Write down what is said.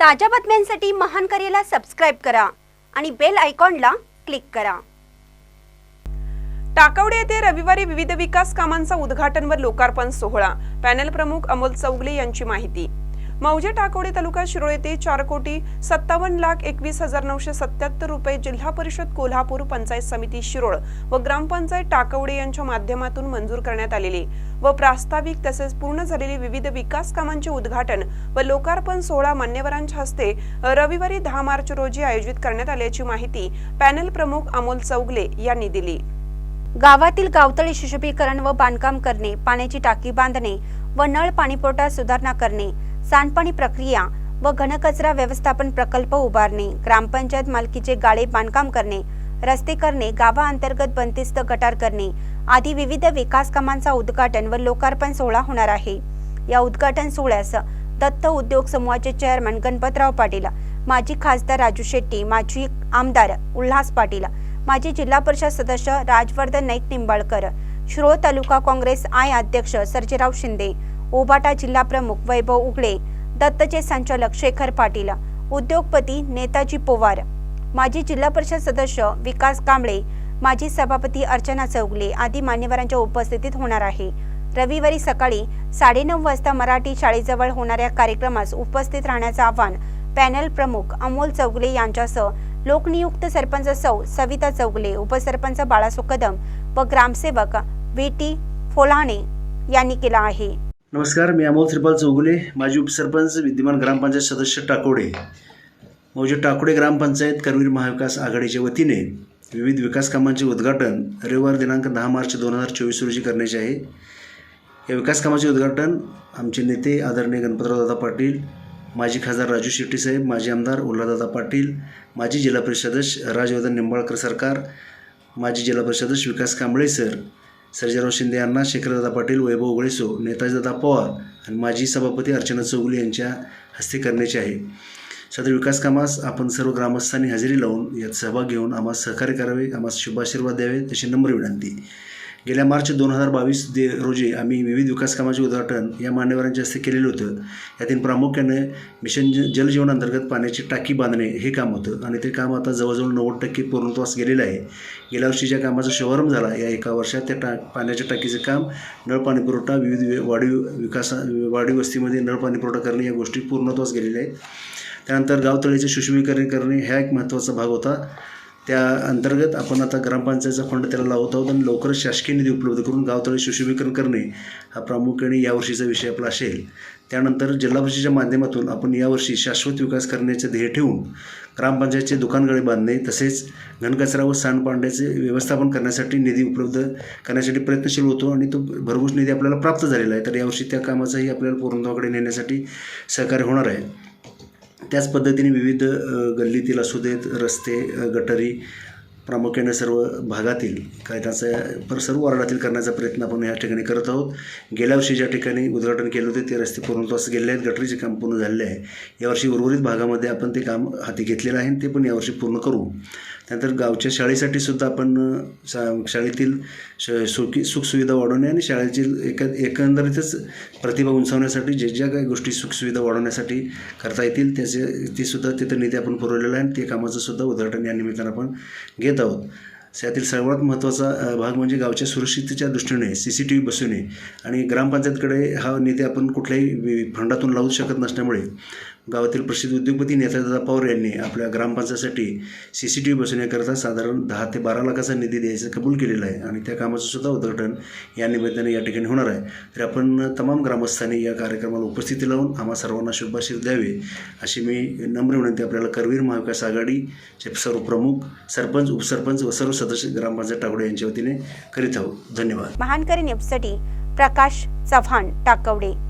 ताज्या बातम्यांसाठी महान करेला सबस्क्राईब करा आणि बेल आयकॉनला क्लिक करा. टाकवडे येथे रविवारी विविध विकास कामांचा उद्घाटन व लोकार्पण सोहळा. पॅनल प्रमुख अमोल चौगले यांची माहिती. मौजे टाकवडे तालुका शिरोळ येथे चार कोटी सत्तावन्न लाख एकवीस हजार नऊशे सत्याहत्तर रुपये जिल्हा परिषद कोल्हापूर पंचायत समिती शिरोळ व ग्रामपंचायत टाकवडे यांच्या माध्यमातून मंजूर करण्यात आलेले व प्रास्ताविक तसेच पूर्ण झालेली विविध विकास कामांचे उद्घाटन व लोकार्पण सोहळा मान्यवरांच्या हस्ते रविवारी दहा मार्च रोजी आयोजित करण्यात आल्याची माहिती पॅनल प्रमुख अमोल चौगले यांनी दिली. गावातील गावतळी सुशोभीकरण व बांधकाम करणे पाण्याची टाकी बांधणे व नळ पाणीपुरवठा सुधारणा करणे सांडपाणी प्रक्रिया व घनकचरा व्यवस्थापन प्रकल्प उभारणे ग्रामपंचायत मालकीचे गाळे बांधकाम करणे रस्ते करणे गावाअंतर्गत बंदिस्त गटार करणे आदी विविध विकास कामांचा उद्घाटन व लोकार्पण सोहळा होणार आहे. या उद्घाटन सोहळ्यास दत्त उद्योग समूहाचे चेअरमन गणपतराव पाटील माजी खासदार राजू शेट्टी माजी आमदार उल्हास पाटील माजी जिल्हा परिषद सदस्य राजवर्धन नाईक निंबाळकर श्रो तालुका काँग्रेस आय अध्यक्ष सर्जेराव शिंदे ओबाटा जिल्हा प्रमुख वैभव उगळे दत्तचे संचालक शेखर पाटील उद्योगपती नेताजी पोवार माजी जिल्हा परिषद सदस्य विकास कांबळे माजी सभापती अर्चना चौगले आदी मान्यवरांच्या उपस्थितीत होणार आहे. रविवारी सकाळी साडेनऊ वाजता मराठी शाळेजवळ होणाऱ्या कार्यक्रमास उपस्थित राहण्याचं आवाहन पॅनल प्रमुख अमोल चौगले यांच्यासह लोकनियुक्त सरपंच सौ सविता चौगले उपसरपंच बाळासो कदम व ग्रामसेवक व्ही टी फोलाणे यांनी केला आहे. नमस्कार मी अमोल त्रिपाल चौगुले माजी उपसरपंच विद्यमान ग्रामपंचायत सदस्य टाकोडे. मौजे टाकोडे ग्रामपंचायत करवीर महाविकास आघाडीच्या वतीने विविध विकास कामांचे उद्घाटन रविवार दिनांक दहा मार्च दोन हजार चोवीस रोजी करण्याचे आहे. या विकास कामाचे उद्घाटन आमचे नेते आदरणीय गणपतराव दादा पाटील माजी खासदार राजू शेट्टी साहेब माजी आमदार उल्हादादा पाटील माजी जिल्हा परिषद सदस्य राजवर्धन निंबाळकर सरकार माजी जिल्हा परिषद सदस्य विकास कांबळे सर सर्जेराव शिंदे यांना शेखरदादा पाटील वैभव उगळेसो नेताजीदादा पवार आणि माजी सभापती अर्चना चौगुले यांच्या हस्ते करण्याचे आहे. सदर विकास कामास आपण सर्व ग्रामस्थांनी हजेरी लावून यात सहभाग घेऊन आम्हाला सहकार्य करावे आम्हाला शुभाशीर्वाद द्यावे तशी नम्र विनंती. गेल्या मार्च दोन हजार बावीस दे रोजी आम्ही विविध विकास कामाचे उद्घाटन या मान्यवरांच्या हस्ते केलेलं होतं. यातील प्रामुख्याने मिशन ज जलजीवन अंतर्गत पाण्याची टाकी बांधणे हे काम होतं आणि ते काम आता जवळजवळ नव्वद टक्के पूर्णत्वास गेलेलं आहे. गेल्या वर्षी ज्या कामाचा शुभारंभ झाला या एका वर्षात त्या टा पाण्याच्या टाकीचं काम नळ पाणी पुरवठा विविध वाढीव विकासा वाढीव वस्तीमध्ये नळ पाणी पुरवठा करणे या गोष्टी पूर्णत्वास गेलेल्या आहेत. त्यानंतर गावतळीचे सुशोभीकरण करणे हा एक महत्त्वाचा भाग होता. त्या अंतर्गत आपण आता ग्रामपंचायतचा फंड त्याला लावत आहोत आणि लवकरच शासकीय निधी उपलब्ध करून गावतळी सुशोभीकरण करणे हा प्रामुख्याने यावर्षीचा विषय आपला असेल. त्यानंतर जिल्हा परिषदेच्या माध्यमातून आपण यावर्षी शाश्वत विकास करण्याचे ध्येय ठेवून ग्रामपंचायतचे दुकानगळे बांधणे तसेच घनकचरा व सांडपांड्याचे व्यवस्थापन करण्यासाठी निधी उपलब्ध करण्यासाठी प्रयत्नशील होतो आणि तो भरघोस निधी आपल्याला प्राप्त झालेला आहे. तर यावर्षी त्या कामाचाही आपल्याला पूर्णत्वाकडे नेण्यासाठी सहकार्य होणार आहे. त्याच पद्धतीने विविध गल्लीतील असू देत रस्ते गटरी गटारी प्रामुख्याने सर्व भागातील काय पर सर्व वॉर्डातील करण्याचा प्रयत्न आपण या ठिकाणी करत आहोत. गेल्या वर्षी ज्या ठिकाणी उद्घाटन केलं होते ते रस्ते पूर्ण तास गेले आहेत गटरीचे काम पूर्ण झालेले आहे. यावर्षी उर्वरित भागामध्ये आपण ते काम हाती घेतलेलं आहे आणि ते पण यावर्षी पूर्ण करू. त्यानंतर गावच्या शाळेसाठी सुद्धा आपण शा शाळेतील श सुखी सुखसुविधा वाढवणे आणि शाळेतील एक एकंदरीतच प्रतिभा उंचावण्यासाठी जे ज्या काही गोष्टी सुखसुविधा वाढवण्यासाठी करता येतील त्याचे ते सुद्धा तिथं निधी आपण पुरवलेला आहे आणि ते कामाचं सुद्धा उद्घाटन या निमित्तानं आपण घेत आहोत. यातील सर्वात महत्त्वाचा भाग म्हणजे गावच्या सुरक्षिततेच्या दृष्टीने सी सी टी व्ही बसवणे. आणि ग्रामपंचायतकडे हा निधी आपण कुठल्याही फंडातून लावू शकत नसल्यामुळे गावातील प्रसिद्ध उद्योगपती नेतादादा पवार यांनी आपल्या ग्रामपंचायतीसाठी सी सी टी व्ही बसवण्याकरता साधारण दहा ते बारा लाखाचा निधी द्यायचं कबूल केलेलं आहे आणि त्या कामाचं सुद्धा उद्घाटन या निमित्ताने या ठिकाणी होणार आहे. तर आपण तमाम ग्रामस्थांनी या कार्यक्रमाला उपस्थिती लावून आम्हा सर्वांना शुभाशीर द्यावे अशी मी नम्र विनंती आपल्याला करवीर महाविकास आघाडीचे सर्व प्रमुख सरपंच उपसरपंच व सर्व सदस्य ग्रामपंचायत टाकडे यांच्या वतीने करीत आहोत. धन्यवाद. महानकरी न्यूजसाठी प्रकाश चव्हाण टाकवडे.